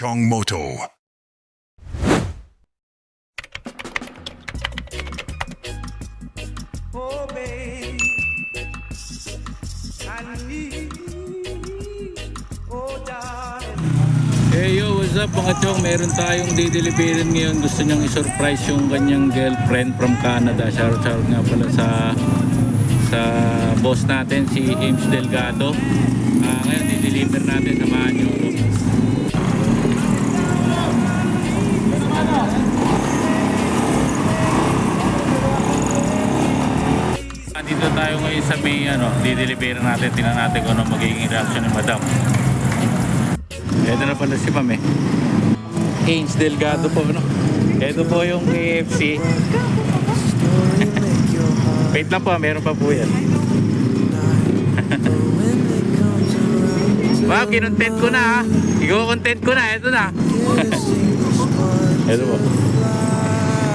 Chong Moto. Oh, babe, I need, oh, darling. Hey yo, what's up mga chong? Meron tayong dideliverin ngayon. Gusto niyang isurprise yung kanyang girlfriend from Canada. Shout shout nga pala sa sa boss natin si Ames Delgado. Ah, ngayon dideliver natin samahan niyo. Ako. Dito tayo ngayon sa may ano, dideliverin natin. Tingnan natin kung ano magiging reaction ni Madam. Ito na pala si Ma'am eh. Ains Delgado po, ano? Ito po yung KFC. Wait lang po, meron pa po yan. wow, kinontent ko na ha. Iko-content ko na, ito na. ito po.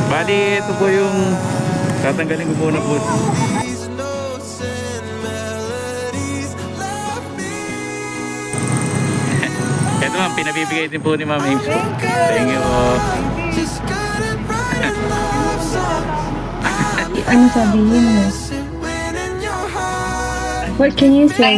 Bali, ito po yung tatanggalin ko po na po. Pinabibigay din po ni Ma'am Ames. Thank you po. Ano sabihin mo? What can you say?